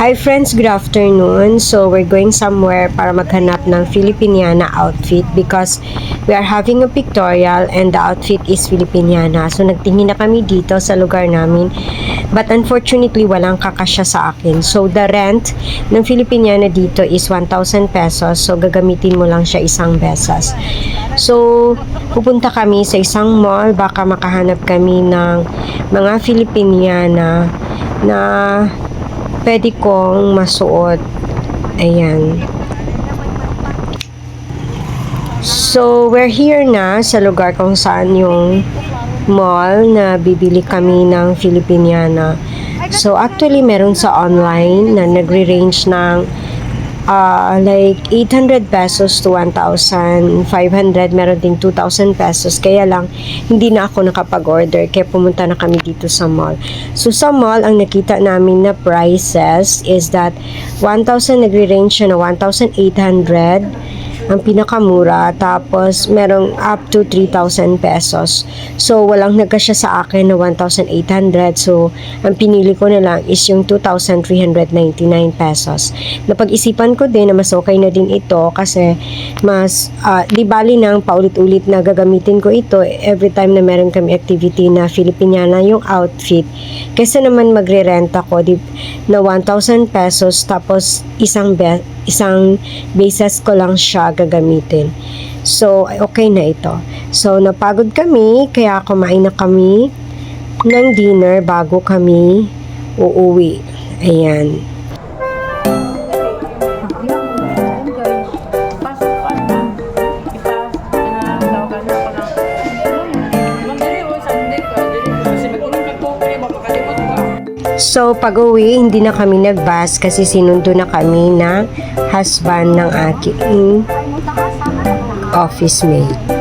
Hi friends, good afternoon. So we're going somewhere para maghanap ng Filipiniana outfit because we are having a pictorial and the outfit is Filipiniana. So nagtingin na kami dito sa lugar namin. But unfortunately, walang kakasya sa akin. So the rent ng Filipiniana dito is 1,000 pesos. So gagamitin mo lang siya isang beses. So pupunta kami sa isang mall. Baka makahanap kami ng mga Filipiniana na pwede kong masuot. Ayan. So, we're here na sa lugar kung saan yung mall na bibili kami ng Filipiniana. So, actually, meron sa online na nagre-range ng ah, like 800 pesos to 1,500. Meron ding 2,000 pesos. Kaya lang, hindi na ako nakapag-order. Kaya pumunta na kami dito sa mall. So, sa mall, ang nakita namin na prices is that 1,000 nagre-range siya na 1,800 ang pinakamura tapos merong up to 3,000 pesos. So walang nagkasya sa akin na 1,800 so ang pinili ko na lang is yung 2,399 pesos. Napag-isipan ko din na mas okay na din ito kasi mas ah, di bali nang paulit-ulit na gagamitin ko ito every time na meron kami activity na Filipiniana yung outfit. Kaysa naman magre-rent ako di, na 1,000 pesos tapos isang be, isang basis ko lang siya gagamitin. So, okay na ito. So, napagod kami, kaya kumain na kami ng dinner bago kami uuwi. Ayan. So, pag-uwi, hindi na kami nag-bus kasi sinundo na kami ng husband ng aking office mate.